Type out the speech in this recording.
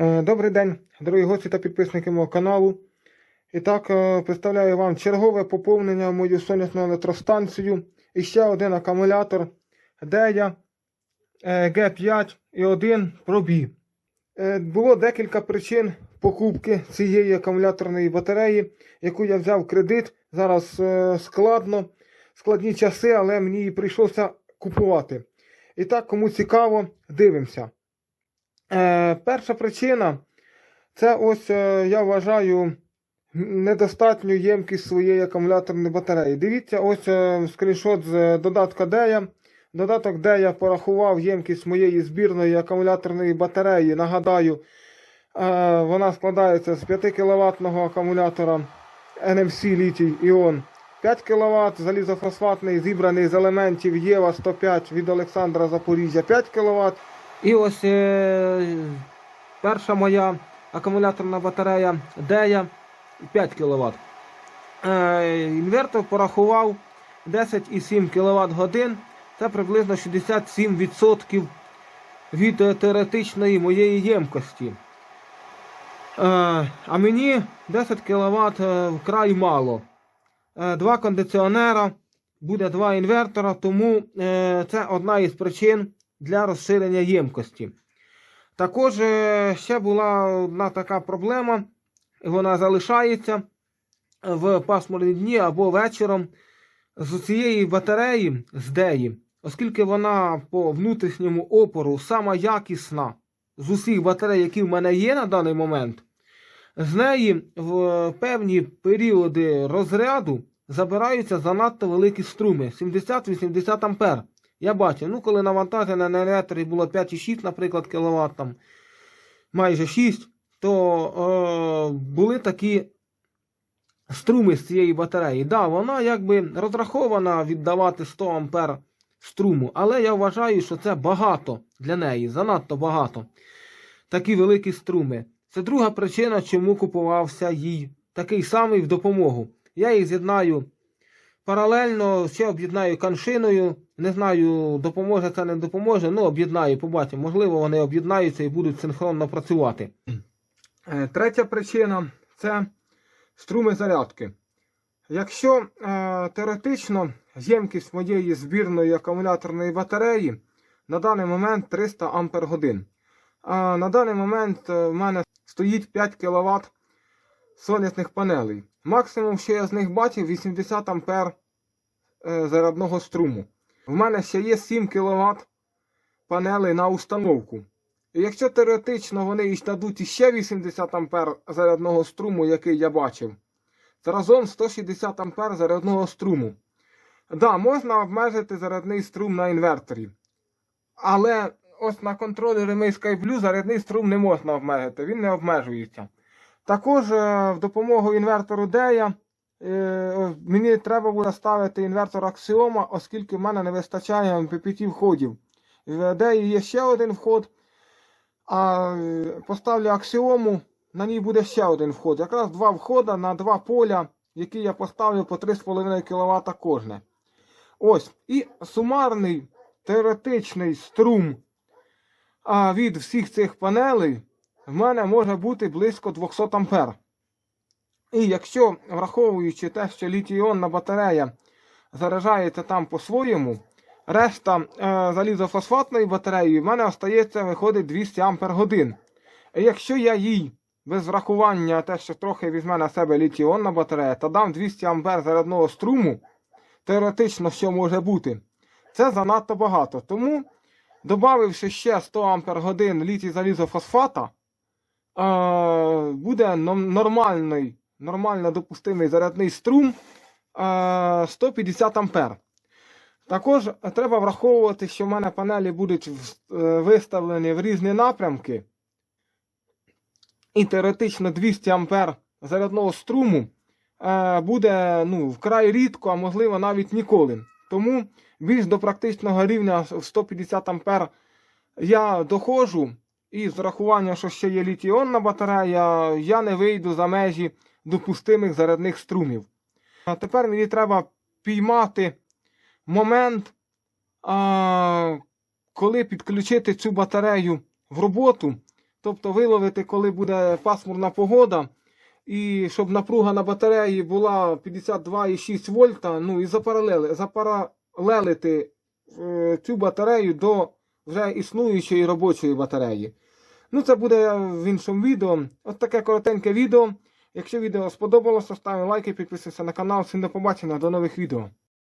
Е, Добрий день, дорогі гості та підписники мого каналу. І так, е, представляю вам чергове поповнення мою сонячну електростанцію. І ще один акумулятор Дея е, G5 і 1 пробі. Е, Було декілька причин покупки цієї акумуляторної батареї, яку я взяв кредит. Зараз е, складно, складні часи, але мені прийшлося купувати. І так, кому цікаво, дивимося. Е, перша причина це ось е, я вважаю недостатню ємкість своєї акумуляторної батареї. Дивіться, ось е, скріншот з додатка Дея. Додаток Дея порахував ємкість моєї збірної акумуляторної батареї. Нагадаю, вона складається з 5 кВт акумулятора NMC літій Іон. 5 кВт залізофосфатний зібраний з елементів Єва 105 від Олександра Запоріжжя 5 кВт. І ось е, перша моя акумуляторна батарея Дея 5 кВт. Е, інвертор порахував 10,7 кВт годин. Це приблизно 67% від е, теоретичної моєї ємкості. А мені 10 кВт вкрай мало. Два кондиціонера, буде два інвертора, тому це одна із причин для розширення ємкості. Також е, ще була одна така проблема, і вона залишається в пасмурні дні або вечором з цієї батареї з деї, оскільки вона по внутрішньому опору сама якісна з усіх батарей, які в мене є на даний момент, з неї в певні періоди розряду забираються занадто великі струми 70-80 ампер. Я бачив, ну коли навантаження на електриці було 5,6, наприклад, кВт, там, майже 6, то е, були такі струми з цієї батареї. Да, вона якби розрахована віддавати 100 ампер струму, але я вважаю, що це багато для неї, занадто багато. Такі великі струми. Це друга причина, чому купувався їй такий самий в допомогу. Я їх з'єднаю паралельно, ще об'єднаю каншиною. Не знаю, допоможе це не допоможе. Ну, об'єднаю, побачимо. Можливо, вони об'єднаються і будуть синхронно працювати. Е, Третя причина це струми зарядки. Якщо е, теоретично ємкість моєї збірної акумуляторної батареї на даний момент 300 Ампер годин. А на даний момент е, в мене стоїть 5 кВт сонячних панелей. Максимум, що я з них бачив, 80 ампер е, зарядного струму. В мене ще є 7 кВт панелей на установку. І якщо теоретично вони дадуть іще 80 ампер зарядного струму, який я бачив, це разом 160 ампер зарядного струму. Да, можна обмежити зарядний струм на інверторі. Але ось на контролері Mi SkyBlue зарядний струм не можна обмежити, він не обмежується. Також е, в допомогу інвертору Дея е, мені треба буде ставити інвертор Axioma, оскільки в мене не вистачає MPPT входів. В Деї є ще один вход, а е, поставлю Axioma, на ній буде ще один вход. Якраз два входи на два поля, які я поставлю по 3,5 кВт кожне. Ось. І сумарний теоретичний струм від всіх цих панелей в мене може бути близько 200 ампер. І якщо, враховуючи те, що літій-іонна батарея заряджається там по-своєму, решта е, залізофосфатної батареї в мене остається, виходить 200 ампер годин. І якщо я їй без врахування те, що трохи візьме на себе літій-іонна батарея, та дам 200 ампер зарядного струму, теоретично, що може бути, це занадто багато. Тому, додавши ще 100 ампер годин літій залізофосфата, буде нормальний, нормально допустимий зарядний струм е, 150 ампер. Також треба враховувати, що в мене панелі будуть е, виставлені в різні напрямки. І теоретично 200 ампер зарядного струму е, буде ну, вкрай рідко, а можливо навіть ніколи. Тому більш до практичного рівня в 150 ампер я доходжу. І з урахуванням, що ще є літіонна батарея, я не вийду за межі допустимих зарядних струмів. А тепер мені треба піймати момент, а, коли підключити цю батарею в роботу Тобто виловити, коли буде пасмурна погода, і щоб напруга на батареї була 52,6 вольта, ну і запаралели, запаралелити е, цю батарею до вже існуючої робочої батареї. Ну, це буде в іншому відео. От таке коротеньке відео. Якщо відео сподобалося, ставимо лайки, підписуйся на канал. Всім до побачення, до нових відео.